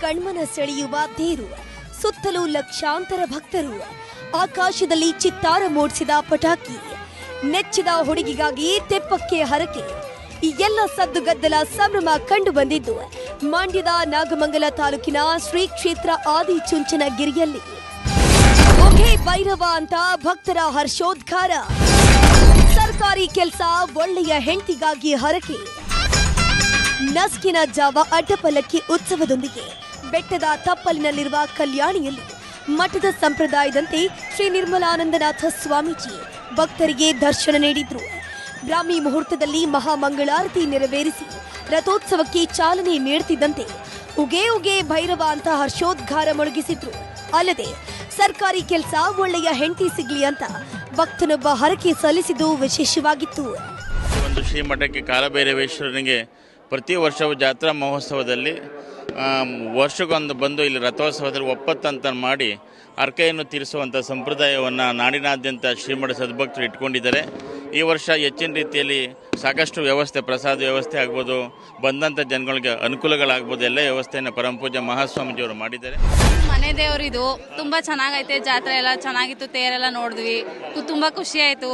ಕಣ್ಮನ ಸೆಳೆಯುವ ತೇರು ಸುತ್ತಲೂ ಲಕ್ಷಾಂತರ ಭಕ್ತರು. ಆಕಾಶದಲ್ಲಿ ಚಿತ್ತಾರ ಮೂಡಿಸಿದ ಪಟಾಕಿ, ನೆಚ್ಚಿದ ಹುಡುಗಿಗಾಗಿ ತೆಪ್ಪಕ್ಕೆ ಹರಕೆ. ಈ ಎಲ್ಲ ಸದ್ದುಗದ್ದಲ ಸಂಭ್ರಮ ಕಂಡು ಬಂದಿದ್ದು ಮಂಡ್ಯದ ನಾಗಮಂಗಲ ತಾಲೂಕಿನ ಶ್ರೀ ಕ್ಷೇತ್ರ ಆದಿಚುಂಚನಗಿರಿಯಲ್ಲಿ. ಒಕೆ ಭೈರವ ಅಂತ ಭಕ್ತರ ಹರ್ಷೋದ್ಗಾರ. ಸರ್ಕಾರಿ ಕೆಲಸ ಒಳ್ಳೆಯ ಹೆಂಡತಿಗಾಗಿ ಹರಕೆ. ನಸ್ಕಿನ ಜಾವ ಅಡ್ಡಪಲ್ಲಕ್ಕಿ ಉತ್ಸವದೊಂದಿಗೆ ಬೆಟ್ಟದ ತಪ್ಪಲಿನಲ್ಲಿರುವ ಕಲ್ಯಾಣಿಯಲ್ಲಿ, ಮಠದ ಸಂಪ್ರದಾಯದಂತೆ ಶ್ರೀ ನಿರ್ಮಲಾನಂದನಾಥ ಸ್ವಾಮೀಜಿ ಭಕ್ತರಿಗೆ ದರ್ಶನ ನೀಡಿದ್ರು. ಬ್ರಾಹ್ಮಿ ಮುಹೂರ್ತದಲ್ಲಿ ಮಹಾಮಂಗಳಾರತಿ ನೆರವೇರಿಸಿ ರಥೋತ್ಸವಕ್ಕೆ ಚಾಲನೆ ನೀಡುತ್ತಿದ್ದಂತೆ ಉಗೆ ಉಗೆ ಭೈರವ ಅಂತ ಹರ್ಷೋದ್ಗಾರ ಮೊಳಗಿಸಿದ್ರು. ಅಲ್ಲದೆ ಸರ್ಕಾರಿ ಕೆಲಸ ಒಳ್ಳೆಯ ಹೆಂಡತಿ ಸಿಗ್ಲಿ ಅಂತ ಭಕ್ತನೊಬ್ಬ ಹರಕೆ ಸಲ್ಲಿಸಿದ್ದು ವಿಶೇಷವಾಗಿತ್ತು. ಒಂದು ಶ್ರೀಮಠಕ್ಕೆ ಕಾಲಭೈರವೇಶ್ವರನಿಗೆ ಪ್ರತಿ ವರ್ಷವೂ ಜಾತ್ರಾ ಮಹೋತ್ಸವದಲ್ಲಿ ವರ್ಷಕ್ಕೊಂದು ಬಂದು ಇಲ್ಲಿ ರಥೋತ್ಸವದಲ್ಲಿ ಒಪ್ಪತ್ತಂತ ಮಾಡಿ ಅರ್ಕೆಯನ್ನು ತೀರಿಸುವಂಥ ಸಂಪ್ರದಾಯವನ್ನು ನಾಡಿನಾದ್ಯಂತ ಶ್ರೀಮಠ ಸದ್ಭಕ್ತರು ಇಟ್ಕೊಂಡಿದ್ದಾರೆ. ಈ ವರ್ಷ ಹೆಚ್ಚಿನ ರೀತಿಯಲ್ಲಿ ಸಾಕಷ್ಟು ವ್ಯವಸ್ಥೆ, ಪ್ರಸಾದ ವ್ಯವಸ್ಥೆ ಆಗ್ಬೋದು ಬಂದಂಥ ಜನಗಳಿಗೆ ಅನುಕೂಲಗಳಾಗ್ಬೋದು, ಎಲ್ಲ ವ್ಯವಸ್ಥೆಯನ್ನು ಪರಮಪೂಜೆ ಮಹಾಸ್ವಾಮೀಜಿಯವರು ಮಾಡಿದ್ದಾರೆ. ಮನೆ ದೇವರು ಇದು. ತುಂಬ ಚೆನ್ನಾಗೈತೆ ಜಾತ್ರೆ ಎಲ್ಲ, ಚೆನ್ನಾಗಿತ್ತು, ತೇರೆಲ್ಲ ನೋಡಿದ್ವಿ. ತುಂಬ ಖುಷಿಯಾಯಿತು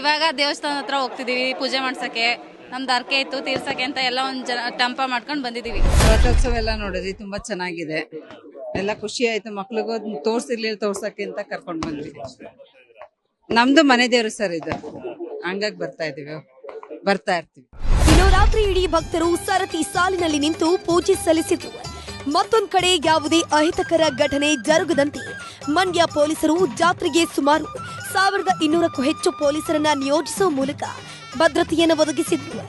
ಇವಾಗ ದೇವಸ್ಥಾನ ಹತ್ರ ಹೋಗ್ತಿದ್ದೀವಿ ಪೂಜೆ ಮಾಡ್ಸಕ್ಕೆ. ನಮ್ದು ಅರ್ಕೆ ಇತ್ತು ತೀರ್ಸಕ್ಕೆ ಅಂತ ಎಲ್ಲ ಒಂದು ಜನ ಟಂಪ ಮಾಡ್ಕೊಂಡು ಬಂದಿದೀವಿ. ರಥೋತ್ಸವ ಎಲ್ಲ ನೋಡಿದ್ವಿ ತುಂಬಾ ಚೆನ್ನಾಗಿದೆ. ಎಲ್ಲ ಖುಷಿ ಆಯ್ತು ಮಕ್ಳಿಗೂ ತೋರ್ಸಿರ್ಲಿಲ್ಲ ತೋರ್ಸಕ್ಕೆ ಅಂತ ಕರ್ಕೊಂಡ್ ಬಂದ್ವಿ. ನಮ್ದು ಮನೆ ದೇವ್ರು ಸರ್ ಇದು. ಹಂಗಾಗಿ ಬರ್ತಾ ಇದೀವಿ ಬರ್ತಾ ಇರ್ತೀವಿ. ಇನ್ನು ರಾತ್ರಿ ಇಡೀ ಭಕ್ತರು ಸರತಿ ಸಾಲಿನಲ್ಲಿ ನಿಂತು ಪೂಜೆ ಸಲ್ಲಿಸಿದ್ರು. ಮತ್ತೊಂದ್ ಕಡೆ ಯಾವುದೇ ಅಹಿತಕರ ಘಟನೆ ಜರುಗದಂತೆ ಮಂಡ್ಯ ಪೊಲೀಸರು ಜಾತ್ರೆಗೆ ಸುಮಾರು ಸಾವಿರದ ಇನ್ನೂರಕ್ಕೂ ಹೆಚ್ಚು ಪೊಲೀಸರನ್ನ ನಿಯೋಜಿಸುವ ಮೂಲಕ ಭದ್ರತೆಯನ್ನು ಒದಗಿಸಿದ್ರು